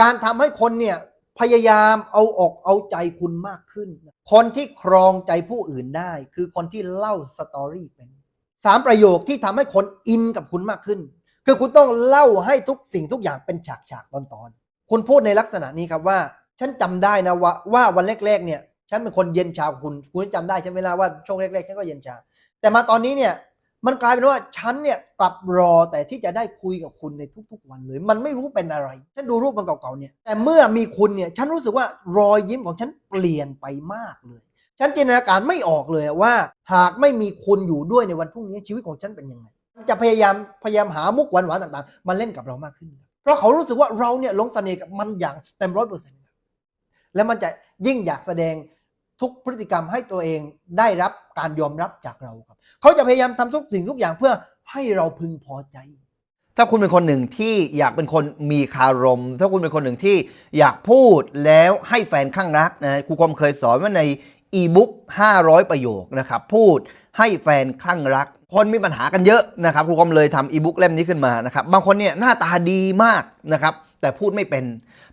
การทำให้คนเนี่ยพยายามเอาอกเอาใจคุณมากขึ้น คนที่ครองใจผู้อื่นได้ คือคนที่เล่าสตอรี่เป็นสามประโยคที่ทำให้คนอินกับคุณมากขึ้น คือคุณต้องเล่าให้ทุกสิ่งทุกอย่างเป็นฉากฉากๆตอนตอนๆคุณพูดในลักษณะนี้ครับว่า ฉันจำได้นะว่าว่าวันแรก ๆ เนี่ย ฉันเป็นคนเย็นชาคุณ คุณจำได้ใช่ไหมล่ะว่าช่วงแรกๆฉันก็เย็นชา แต่มาตอนนี้เนี่ย มันกลายเป็นว่าฉันเนี่ยกลับรอแต่ที่จะได้คุยกับคุณในทุกๆวันเลย มันไม่รู้เป็นอะไร ฉันดูรูปมันเก่าๆเนี่ย แต่เมื่อมีคุณเนี่ยฉันรู้สึกว่ารอยยิ้มของฉันเปลี่ยนไปมากเลย ฉันจินตนาการไม่ออกเลยว่า หากไม่มีคุณอยู่ด้วยในวันพรุ่งนี้ชีวิตของฉันเป็นยังไงจะพยายามพยายามหามุกหวานๆต่างๆมาเล่นกับเรามากขึ้น เพราะเขารู้สึกว่าเราเนี่ยลงเสน่ห์กับมันอย่างเต็มร้อยเปอร์เซ็นต์แล้วมันจะยิ่งอยากแสดง ทุกพฤติกรรมให้ตัวเองได้รับการยอมรับจากเราครับ เขาจะพยายามทำทุกสิ่งทุกอย่างเพื่อให้เราพึงพอใจ ถ้าคุณเป็นคนหนึ่งที่อยากเป็นคนมีคารม ถ้าคุณเป็นคนหนึ่งที่อยากพูดแล้วให้แฟนข้างรักนะครูคมเคยสอนว่าในอีบุ๊ก500 ประโยคนะครับ พูดให้แฟนข้างรัก คนมีปัญหากันเยอะนะครับครูคมเลยทำอีบุ๊กเล่มนี้ขึ้นมานะครับ บางคนเนี่ยหน้าตาดีมากนะครับ แต่พูดไม่เป็น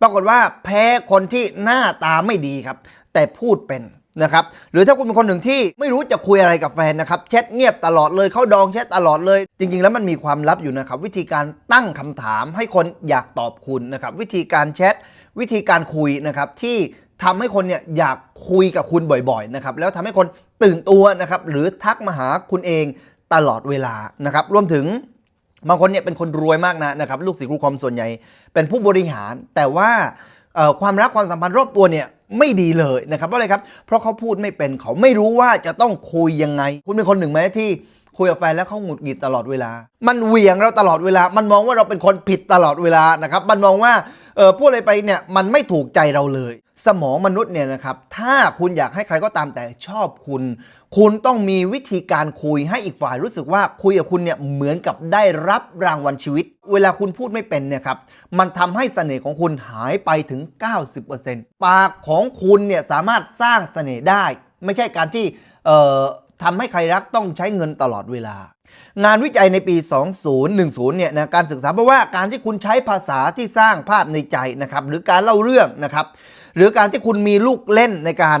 ปรากฏว่าแพ้คนที่หน้าตาไม่ดีครับ แต่พูดเป็นนะครับหรือถ้าคุณเป็นคนหนึ่งที่ไม่รู้จะคุยอะไรกับแฟนนะครับแชทเงียบตลอดเลยเข้าดองแชทตลอดเลย จริง ๆ แล้วมันมีความลับอยู่นะครับ วิธีการตั้งคำถามให้คนอยากตอบคุณนะครับ วิธีการแชทวิธีการคุยนะครับที่ทำให้คนเนี่ยอยากคุยกับคุณบ่อยๆนะครับแล้วทำให้คนตื่นตัวนะครับหรือทักมาหาคุณเองตลอดเวลานะครับรวมถึง บางคนเนี่ยเป็นคนรวยมากนะนะครับลูกศิษย์ครูคอมส่วนใหญ่เป็นผู้บริหาร แต่ว่าความรักความสัมพันธ์รอบตัวเนี่ยไม่ดีเลยนะครับเพราะอะไรครับ เพราะเขาพูดไม่เป็นเขาไม่รู้ว่าจะต้องคุยยังไง คุณเป็นคนหนึ่งไหมที่คุยกับแฟนแล้วเขาหงุดหงิดตลอดเวลา มันเหวี่ยงเราตลอดเวลา มันมองว่าเราเป็นคนผิดตลอดเวลานะครับ มันมองว่าเออพูดอะไรไปเนี่ยมันไม่ถูกใจเราเลย สมองมนุษย์เนี่ยนะครับ ถ้าคุณอยากให้ใครก็ตามแต่ชอบคุณ คุณต้องมีวิธีการคุยให้อีกฝ่ายรู้สึกว่าคุยกับคุณเนี่ยเหมือนกับได้รับรางวัลชีวิต เวลาคุณพูดไม่เป็นเนี่ยครับมันทำให้เสน่ห์ของคุณหายไปถึง 90%ปากของคุณเนี่ยสามารถสร้างเสน่ห์ได้ ไม่ใช่การที่เอ่อทำให้ใครรักต้องใช้เงินตลอดเวลา งานวิจัยในปี 2010 เนี่ยนะการศึกษาเพราะว่าการที่คุณใช้ภาษาที่สร้างภาพในใจนะครับหรือการเล่าเรื่องนะครับหรือการที่คุณมีลูกเล่นในการ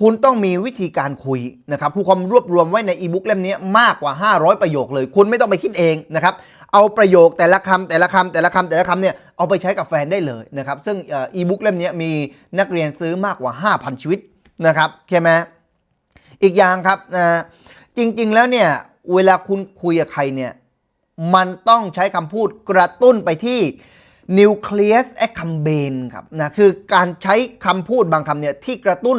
คุณต้องมีวิธีการคุยนะครับครูความรวบรวมไว้ในอีบุ๊กเล่มนี้มากกว่า 500 ประโยคเลย คุณไม่ต้องไปคิดเองนะครับ เอาประโยคแต่ละคำแต่ละคำแต่ละคำแต่ละคำเนี่ยเอาไปใช้กับแฟนได้เลยนะครับ ซึ่งอีบุ๊กเล่มนี้มีนักเรียนซื้อมากกว่า 5,000 ชีวิตนะครับใช่ไหมอีกอย่างครับนะจริงๆแล้วเนี่ยเวลาคุณคุยกับใครเนี่ยมันต้องใช้คำพูดกระตุ้นไปที่ nucleus accumbens ครับนะคือการใช้คำพูดบางคำเนี่ยที่กระตุ้น